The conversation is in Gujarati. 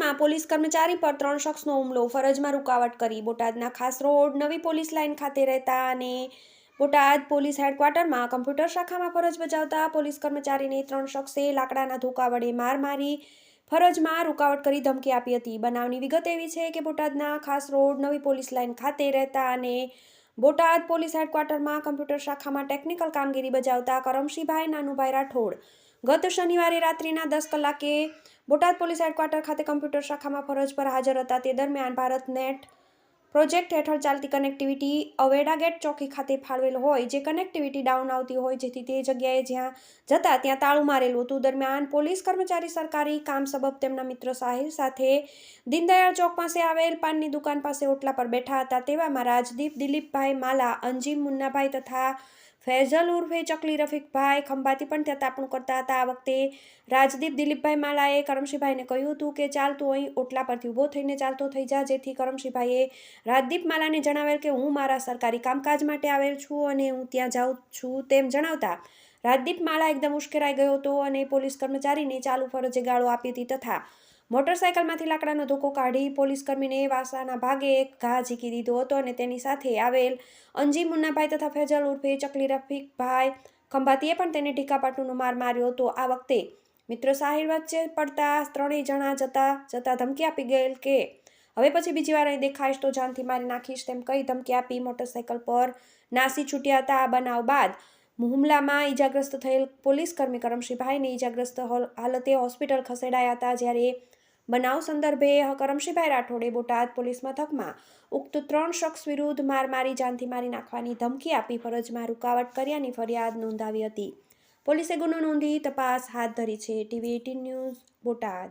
બોટાદમાં પોલીસ કર્મચારી પર ત્રણ શખ્સનો હુમલો. ફરજમાં રૂકાવટ કરી બોટાદના ખાસ રોડ, નવી પોલીસ લાઇન ખાતે રહેતા અને બોટાદ પોલીસ હેડક્વાર્ટરમાં કમ્પ્યુટર શાખામાં ફરજ બજાવતા પોલીસ કર્મચારીને ત્રણ શખ્સે લાકડાના ધોકા વડે માર મારી ફરજમાં રૂકાવટ કરી ધમકી આપી હતી. બનાવની વિગત એવી છે કે બોટાદના ખાસ રોડ, નવી પોલીસ લાઇન ખાતે રહેતા અને બોટાદ પોલીસ હેડક્વાર્ટરમાં કમ્પ્યુટર શાખામાં ટેકનિકલ કામગીરી બજાવતા કરમશીભાઈ, નાનુભાઈ રાઠોડ ગત શનિવારે રાત્રિના દસ કલાકે બોટાદ પોલીસ હેડક્વાર્ટર ખાતે કમ્પ્યુટર શાખામાં ફરજ પર હાજર હતા. તે દરમિયાન ભારત નેટ પ્રોજેક્ટ હેઠળ ચાલતી કનેક્ટિવિટી અવેડા ગેટ ચોકી ખાતે ફાળવેલ હોય, જે કનેક્ટિવિટી ડાઉન આવતી હોય, જેથી તે જગ્યાએ જ્યાં જતા ત્યાં તાળું મારેલું હતું. દરમિયાન પોલીસ કર્મચારી સરકારી કામ સબબ તેમના મિત્ર સાહિલ સાથે દીનદયાળ ચોક પાસે આવેલ પાનની દુકાન પાસે ઓટલા પર બેઠા હતા. તેવામાં રાજદીપ દિલીપભાઈ માલા, અંજીમ મુન્નાભાઈ તથા ફૈઝલ ઉર્ફે ચકલી રફીકભાઈ ખંભાતી પણ ત્યાં તાપણું કરતા હતા. આ વખતે રાજદીપ દિલીપભાઈ માલાએ કરમશીભાઈને કહ્યું હતું કે, ચાલ તું અહીં ઓટલા પરથી ઊભો થઈને ચાલતો થઈ જા. જેથી કરમશીભાઈએ રાજદીપ માલાને જણાવેલ કે, હું મારા સરકારી કામકાજ માટે આવેલ છું અને હું ત્યાં જાઉં છું. તેમ જણાવતા રાજદીપ માલા એકદમ ઉશ્કેરાઈ ગયો હતો અને પોલીસ કર્મચારીને ચાલુ ફરજે ગાળો આપી હતી તથા મોટરસાયકલમાંથી લાકડાનો ધોકો કાઢી પોલીસ કર્મીને વાસાના ભાગે એક ઘા ઝીકી દીધો હતો અને તેની સાથે આવેલ અંજી મુન્નાભાઈ તથા ફેજલ ઉર્ફે ચકલી રફીકભાઈ ખંભાતીએ પણ તેને ઢીકાપાટુનો માર માર્યો હતો. આ વખતે મિત્ર સાહિર વચ્ચે પડતા ત્રણેય જણા જતા જતા ધમકી આપી ગયેલ કે હવે પછી બીજી વાર અહીં દેખાઈશ તો જાનથી મારી નાખીશ તેમ કઈ ધમકી આપી મોટરસાયકલ પર નાસી છૂટ્યા હતા. આ બનાવ બાદ હુમલામાં ઈજાગ્રસ્ત થયેલ પોલીસ કર્મી કરમશીભાઈને ઈજાગ્રસ્ત હાલતે હોસ્પિટલ ખસેડાયા હતા જ્યારે બનાવ સંદર્ભે કરમશીભાઈ રાઠોડે બોટાદ પોલીસ મથકમાં ઉક્ત ત્રણ શખ્સ વિરુદ્ધ માર મારી જાનથી મારી નાખવાની ધમકી આપી ફરજમાં રૂકાવટ કર્યાની ફરિયાદ નોંધાવી હતી. પોલીસે ગુનો નોંધી તપાસ હાથ ધરી છે. TV eighteen news, Botad.